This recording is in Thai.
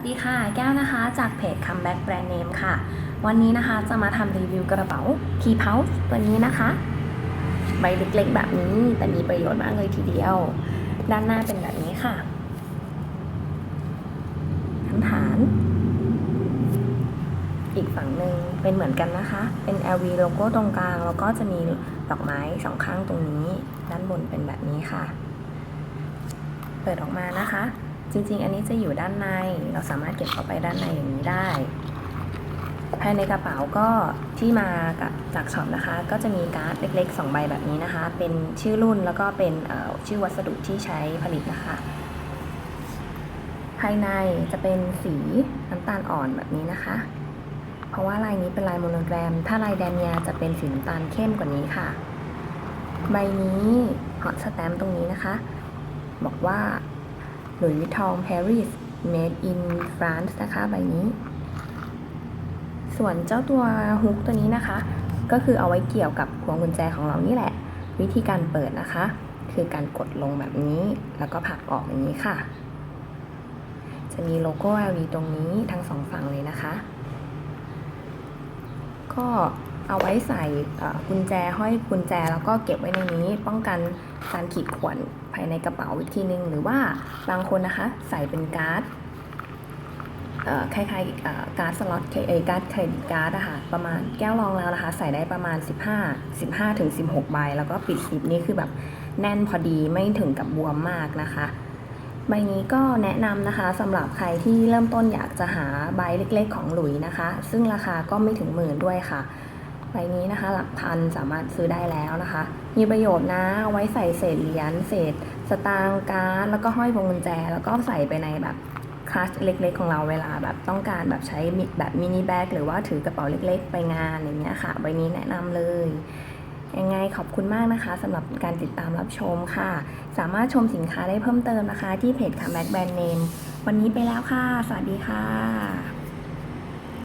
สวัสดีค่ะ แก้วนะคะ จากเพจ Comeback Brand Name ค่ะ วันนี้นะคะจะมาทำรีวิวกระเป๋า Key Pouch ตัวนี้นะคะ ใบเล็กๆแบบนี้ แต่มีประโยชน์มากเลยทีเดียว ด้านหน้าเป็นแบบนี้ค่ะทั้งฐาน อีกฝั่งหนึ่งเป็นเหมือนกันนะคะ เป็น LV โลโก้ตรงกลาง แล้วก็จะมีดอกไม้สองข้างตรงนี้ ด้านบนเป็นแบบนี้ค่ะ เปิดออกมานะคะ จริงๆ อันนี้จะอยู่ด้านใน เราสามารถเก็บเข้าไปด้านในอย่างนี้ได้ ภายในกระเป๋าก็ที่มากับจากช็อปนะคะ ก็จะมีการ์ดเล็ก ๆ 2 ใบแบบนี้นะคะ เป็นชื่อรุ่นแล้วก็เป็นชื่อวัสดุที่ใช้ผลิตนะคะ ภายในจะเป็นสีน้ำตาลอ่อนแบบนี้นะคะ เพราะว่าลายนี้เป็นลายโมโนแกรม ถ้าลายแดนเนียจะเป็นสีน้ำตาลเข้มกว่านี้ค่ะ ใบนี้ฮอตสแตมป์ตรงนี้นะคะ บอกว่า หลุยส์วิตองปารีส made in France นะคะใบนี้ ส่วนเจ้าตัวฮุกตัวนี้นะคะ ก็คือเอาไว้เกี่ยวกับพวงกุญแจของเรานี่แหละ วิธีการเปิดนะคะ คือการกดลงแบบนี้ แล้วก็ผลักออกอย่างนี้ค่ะ จะมีโลโก้ LV ตรงนี้ทั้งสองฝั่งเลยนะคะ ก็ เอาไว้ใส่กุญแจห้อยกุญแจแล้วก็เก็บไว้ในนี้ ป้องกันการขีดข่วนภายในกระเป๋าอีกทีนึง หรือว่าบางคนนะคะใส่เป็นการ์ดคล้ายๆการ์ดสล็อตเอการ์ดเครดิตการ์ดอะค่ะประมาณแก้วรองแล้วนะคะใส่ได้ประมาณ 15 15ถึง16 ใบ แล้วก็ปิดซิปนี่คือแบบแน่นพอดีไม่ถึงกับบวมมากนะคะ ใบนี้ก็แนะนำนะคะสำหรับใครที่เริ่มต้นอยากจะหาใบเล็กๆของหลุยนะคะ ซึ่งราคาก็ไม่ถึงหมื่นด้วยค่ะ ใบนี้นะคะหลักพันสามารถซื้อได้แล้วนะคะ มีประโยชน์นะเอาไว้ใส่เศษเหรียญเศษ สตางค์การ์ดแล้วก็ห้อยพวงกุญแจ แล้วก็ใส่ไปในแบบคลัชเล็กๆ ของเราเวลาแบบต้องการแบบใช้แบบมินิแบ็กหรือว่าถือกระเป๋าเล็กๆ ไปงานอย่างเงี้ยค่ะใบนี้แนะนำเลยยังไงขอบคุณมากนะคะสำหรับการติดตามรับชมค่ะ สามารถชมสินค้าได้เพิ่มเติมนะคะ ที่เพจ Comeback Brand Name วันนี้ไปแล้วค่ะ สวัสดีค่ะ